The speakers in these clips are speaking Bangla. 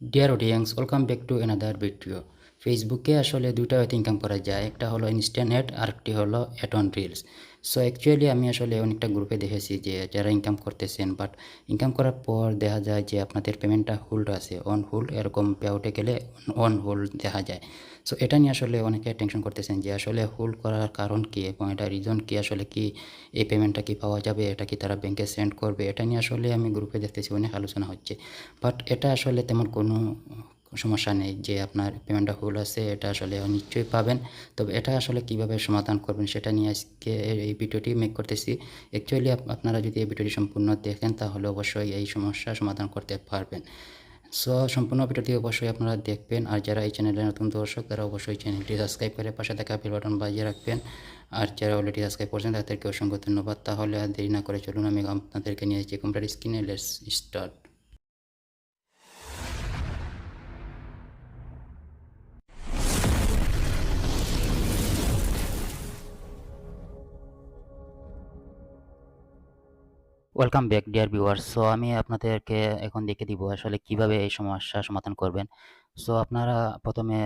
Dear audience welcome back to another video ফেসবুকে আসলে দুইটা হয়তো ইনকাম করা যায়। একটা হলো ইনস্ট্যান্ট অ্যাড আরেকটি হলো ad on reels so actually আমি আসলে অনেকটা গ্রুপে দেখেছি যে যারা ইনকাম করতেছেন বাট ইনকাম করার পর দেখা যায় যে আপনাদের পেমেন্টটা হোল্ড আছে অন হোল্ড এরকম পে আউটে গেলে অন হোল্ড দেখা যায়। সো এটা নিয়ে আসলে অনেকে টেনশন করতেছেন যে আসলে হোল্ড করার কারণ কী এবং এটা রিজন কী, আসলে কি এই পেমেন্টটা কি পাওয়া যাবে, এটা কি তারা ব্যাংকে সেন্ড করবে? এটা নিয়ে আসলে আমি গ্রুপে দেখতেছি, অনেক আলোচনা হচ্ছে। বাট এটা আসলে তেমন কোনো সমস্যা নেই যে আপনার পেমেন্টটা ভুল আছে, এটা আসলে নিশ্চয়ই পাবেন। তবে এটা আসলে কীভাবে সমাধান করবেন সেটা নিয়ে আজকে এই ভিডিওটি মেক করতেছি। অ্যাকচুয়ালি আপনারা যদি এই ভিডিওটি সম্পূর্ণ দেখেন, তাহলে অবশ্যই এই সমস্যা সমাধান করতে পারবেন। সো সম্পূর্ণ ভিডিওটি অবশ্যই আপনারা দেখবেন। আর যারা এই চ্যানেলের নতুন দর্শক, তারা অবশ্যই চ্যানেলটি সাবস্ক্রাইব করে পাশে থাকা বেল বাটন বাজিয়ে রাখবেন। আর যারা অলরেডি সাবস্ক্রাইব করছেন, তাদেরকে অসংখ্য ধন্যবাদ। তাহলে আর দেরি না করে চলুন, আমি আপনাদেরকে নিয়ে যে কম্পিউটার স্ক্রিনে let's start welcome back dear viewers so আমি আপনাদেরকে এখন দেখে দিব আসলে কীভাবে এই সমস্যা সমাধান করবেন। সো আপনারা প্রথমে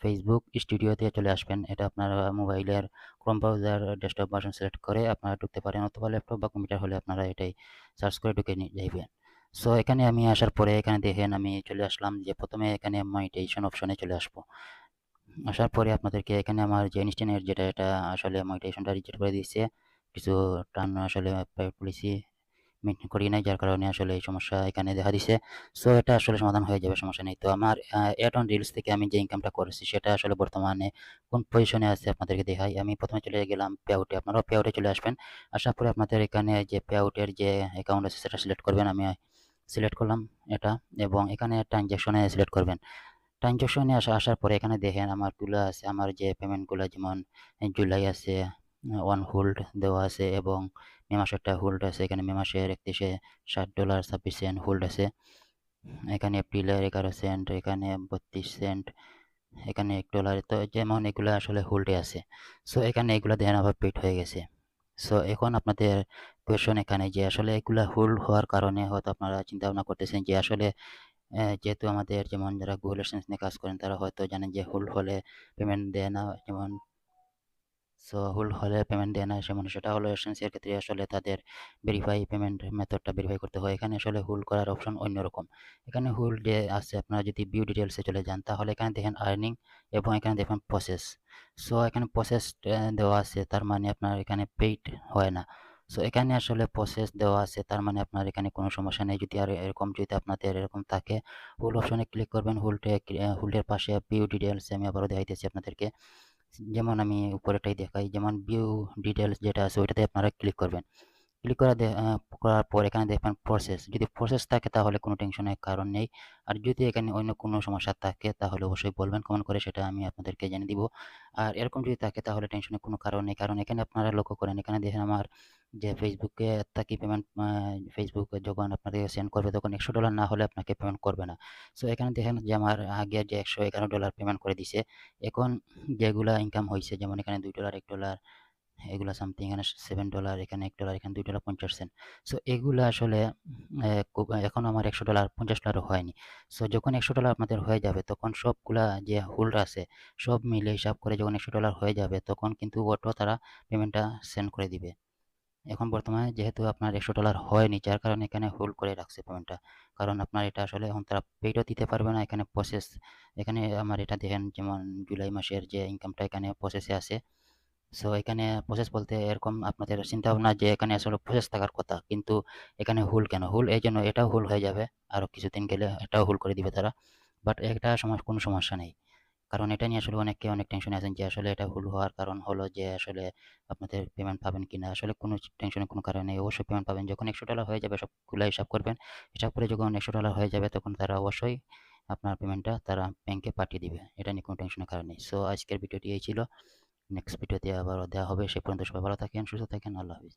ফেসবুক স্টুডিওতে চলে আসবেন। এটা আপনার মোবাইলের chrome browser desktop version select করে আপনারা ঢুকতে পারেন অথবা ল্যাপটপ বা কম্পিউটার হলে আপনারা এটাই সার্চ করে ঢুকে যাইবেন। সো এখানে আমি আসার পরে এখানে দেখেন আমি চলে আসলাম যে প্রথমে এখানে মনিটাইজেশন অপশনে চলে আসব। আসার পরে আপনাদেরকে এখানে আমার যে ইনস্ট্যান্টের যেটা, এটা আসলে মনিটাইজেশনটা রিজেক্ট করে দিয়েছে। কিছু টার্ম আসলে পলিসি মেনটেন করি নাই, যার কারণে আসলে এই সমস্যা এখানে দেখা দিছে। সো এটা আসলে সমাধান হয়ে যাবে, সমস্যা নেই। তো আমার অ্যাড অন রিলস থেকে আমি যে ইনকামটা করেছি, সেটা আসলে বর্তমানে কোন পজিশনে আছে আপনাদেরকে দেখাই। আমি প্রথমে চলে গেলাম পে আউটে আপনারাও পে আউটে চলে আসবেন। আসার পরে আপনাদের এখানে যে পে আউটের যে অ্যাকাউন্ট আছে, সেটা সিলেক্ট করবেন। আমি সিলেক্ট করলাম এটা এবং এখানে ট্রানজ্যাকশনে সিলেক্ট করবেন। ট্রানজ্যাকশনে আসা, আসার পরে এখানে দেখেন আমার আমারগুলো আছে, আমার যে পেমেন্টগুলো যেমন জুলাই আছে ওয়ান হোল্ড দেওয়া আছে এবং মে মাসেরটা হোল্ড আছে। এখানে মে মাসের একত্রিশে ষাট ডলার ছাব্বিশ সেন্ট হোল্ড আছে। এখানে এপ্রিলের এগারো সেন্ট এখানে বত্রিশ সেন্ট এখানে এক ডলার তো যেমন এগুলো আসলে হোল্ডে আছে। সো এখানে এগুলো দেখেন আবার পেড হয়ে গেছে। সো এখন আপনাদের কোয়েশন এখানে যে আসলে এগুলা হোল্ড হওয়ার কারণে হয়তো আপনারা চিন্তা ভাবনা করতেছেন যে আসলে যেহেতু আমাদের যেমন যারা গুগল এসেন্স নিয়ে কাজ করেন, তারা হয়তো জানেন যে হোল্ড হলে পেমেন্ট দেয় না। যেমন সো হোল্ড হলে পেমেন্ট দেয় না সে সেমন সেটা হলো এসেন্সিয়ার ক্ষেত্রে আসলে তাদের ভেরিফাই পেমেন্ট মেথডটা ভেরিফাই করতে হয়। এখানে আসলে হুল করার অপশন অন্যরকম এখানে হুল যে আছে, আপনারা যদি ভিউ ডিটেলসে চলে যান, তাহলে এখানে দেখেন আর্নিং এবং এখানে দেখেন প্রসেস সো এখানে প্রসেস দেওয়া আছে, তার মানে আপনার এখানে পেইড হয় না। সো এখানে আসলে প্রসেস দেওয়া আছে, তার মানে আপনার এখানে কোনো সমস্যা নেই। যদি আর এরকম, যদি আপনাদের এরকম থাকে, হুল অপশনে ক্লিক করবেন। হুলটে হুলের পাশে ভিউ ডিটেলস আমি আবারও দেখাইতেছি আপনাদেরকে। যেমন আমি উপরেটাই দেখাই যেমন ভিউ ডিটেলস যেটা আছে ওইটাতে আপনারা ক্লিক করবেন। ক্লিক করা করার পর এখানে দেখবেন প্রসেস যদি প্রসেস থাকে তাহলে কোনো টেনশনের কারণ নেই। আর যদি এখানে অন্য কোনো সমস্যা থাকে তাহলে অবশ্যই বলবেন, কমেন্ট করে সেটা আমি আপনাদেরকে জেনে দিব। আর এরকম যদি থাকে তাহলে টেনশনের কোনো কারণ নেই, কারণ এখানে আপনারা লক্ষ্য করেন, এখানে দেখেন আমার যে ফেসবুকে থাকি পেমেন্ট ফেসবুক যখন আপনাদের সেন্ড করবে তখন একশো ডলার না হলে আপনাকে পেমেন্ট করবে না। সো এখানে দেখেন যে আমার আগে যে একশো এগারো ডলার পেমেন্ট করে দিছে, এখন যেগুলা ইনকাম হয়েছে যেমন এখানে দুই ডলার এক ডলার এগুলো সামথিং এখানে সেভেন ডলার এখানে এক ডলার এখানে দুই ডলার পঞ্চাশ সেন্ট সো এগুলো আসলে এখন আমার একশো ডলার পঞ্চাশ ডলারও হয়নি। সো যখন একশো ডলার আপনাদের হয়ে যাবে, তখন সবগুলা যে হোল্ড আছে, সব মিলে হিসাব করে যখন একশো ডলার হয়ে যাবে, তখন কিন্তু অটো তারা পেমেন্টটা সেন্ড করে দিবে। এখন বর্তমানে যেহেতু আপনার একশো ডলার হয়নি, যার কারণে এখানে হোল্ড করে রাখছে পেমেন্টটা কারণ আপনার এটা আসলে এখন তারা পেইডও দিতে পারবে না, এখানে প্রসেস এখানে আমার এটা দেখেন, যেমন জুলাই মাসের যে ইনকামটা এখানে প্রসেসে আছে সো এখানে প্রসেস বলতে এরকম আপনাদের চিন্তা ভাবনা যে এখানে আসলে প্রসেস থাকার কথা। কিন্তু এখানে হুল কেন? হুল এই জন্য এটাও হুল হয়ে যাবে। আরও কিছুদিন গেলে এটাও হুল করে দিবে তারা। বাট এটা সময় কোনো সমস্যা নেই। কারণ এটা নিয়ে আসলে অনেকে অনেক টেনশনে আছেন যে আসলে এটা ভুল হওয়ার কারণ হলো যে আসলে আপনাদের পেমেন্ট পাবেন কি না আসলে কোনো টেনশনের কোনো কারণ নেই অবশ্যই পেমেন্ট পাবেন। যখন একশো ডলার হয়ে যাবে সবগুলো হিসাব করবেন। হিসাব করে যখন একশো ডলার হয়ে যাবে তখন তারা অবশ্যই আপনার পেমেন্টটা তারা ব্যাংকে পাঠিয়ে দিবে। এটা নিয়ে কোনো টেনশনের কারণ নেই। সো আজকের ভিডিওটি এই ছিল। নেক্সট ভিডিওতে আবার দেওয়া হবে। সে পর্যন্ত সবাই ভালো থাকেন সুস্থ থাকেন। আল্লাহ হাফিজ।